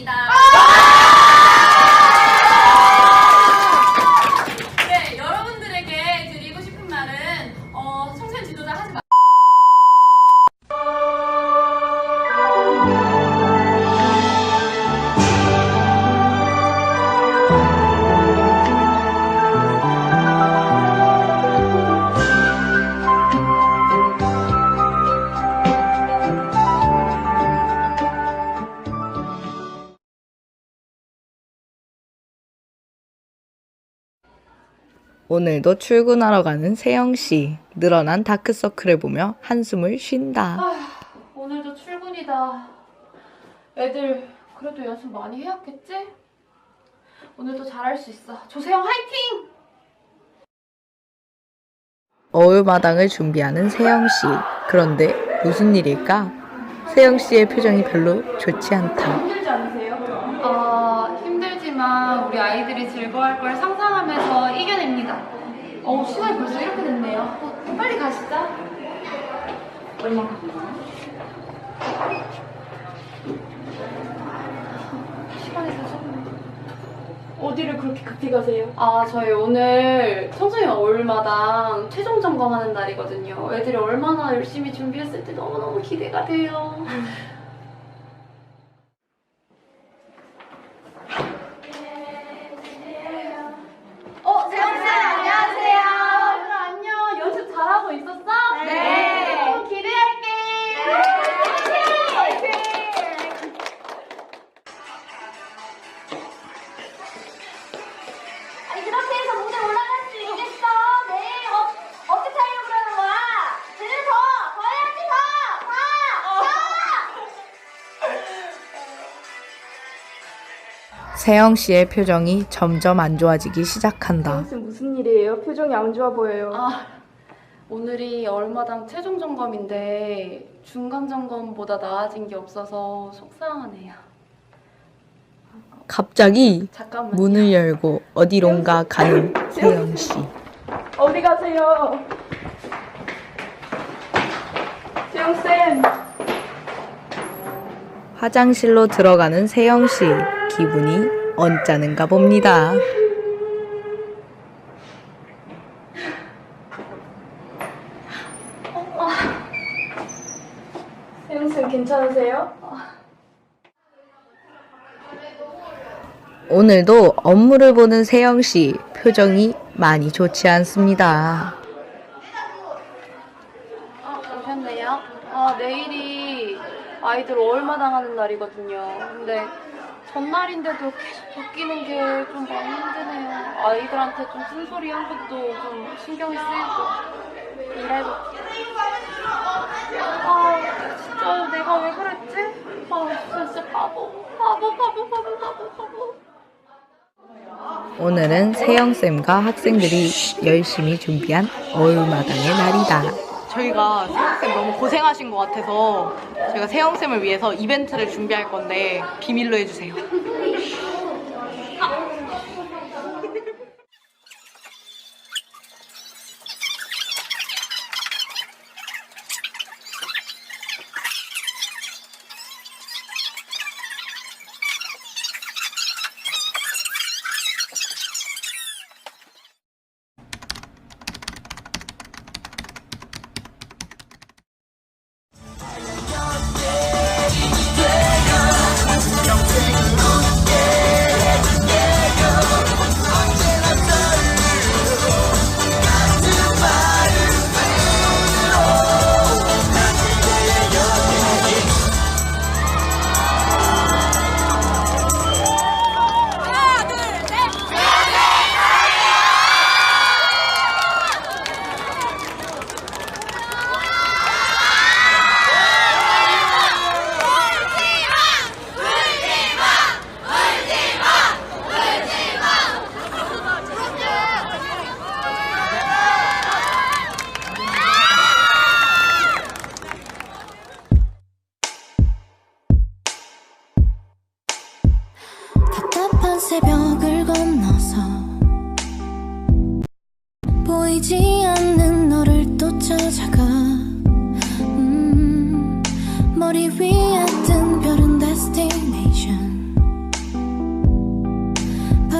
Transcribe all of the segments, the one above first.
입니다. 오늘도 출근하러 가는 세영 씨. 늘어난 다크서클을 보며 한숨을 쉰다. 오늘도 출근이다. 애들 그래도 연습 많이 해왔겠지? 오늘도 잘할 수 있어. 조세영 화이팅! 어울마당을 준비하는 세영 씨. 그런데 무슨 일일까? 세영 씨의 표정이 별로 좋지 않다. 힘들지 않으세요? 어, 힘들지만 우리 아이들이 즐거워할 걸 상상하면서 이겨냅니다. 어, 시간이 벌써 이렇게 됐네요. 어, 빨리 가시죠. 얼마? 시간이 가셨네. 어디를 그렇게 급히 가세요? 아, 저희 오늘 청소년 어울마당 최종 점검하는 날이거든요. 애들이 얼마나 열심히 준비했을지 너무너무 기대가 돼요. 세영 씨의 표정이 점점 안 좋아지기 시작한다. 무슨 무슨 일이에요? 표정이 안 좋아 보여요. 아, 오늘이 얼마당 최종 점검인데 중간 점검보다 나아진 게 없어서 속상하네요. 갑자기 잠깐만요. 문을 열고 어디론가 가는 세영 씨. 어디 가세요? 재영 쌤. 화장실로 들어가는 세영 씨. 기분이 언짢은가 봅니다. 재영 쌤 괜찮으세요? 오늘도 업무를 보는 세영 씨. 표정이 많이 좋지 않습니다. 아, 오셨네요. 아, 내일이 아이들 얼마당 하는 날이거든요. 근데 전날인데도 계속 바뀌는 게 좀 많이 힘드네요. 아이들한테 좀 쓴소리 한 것도 좀 신경이 쓰이고 일해도 아, 진짜 내가 왜 그랬지? 아, 진짜 바보. 바보, 바보, 바보, 바보, 바보. 오늘은 세영쌤과 학생들이 열심히 준비한 어울마당의 날이다. 저희가 세영쌤 너무 고생하신 것 같아서 저희가 세영쌤을 위해서 이벤트를 준비할 건데 비밀로 해주세요.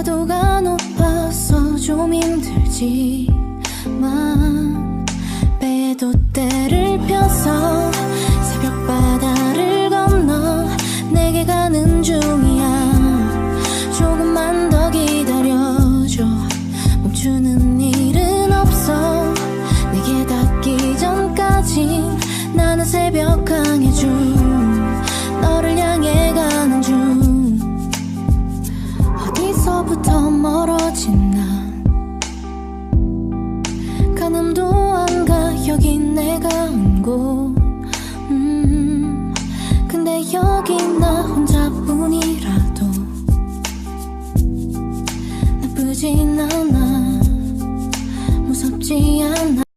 파도가 높아서 좀 힘들지만 배에 돛대를 펴서 새벽 바다를 건너 내게 가는 중이야. 조금만 더 기다려줘. 멈추는 일은 없어. 내게 닿기 전까지 나는 새벽 여기 내가 온곳. 음, 근데 여기 나 혼자뿐이라도 나쁘진 않아. 무섭지 않아.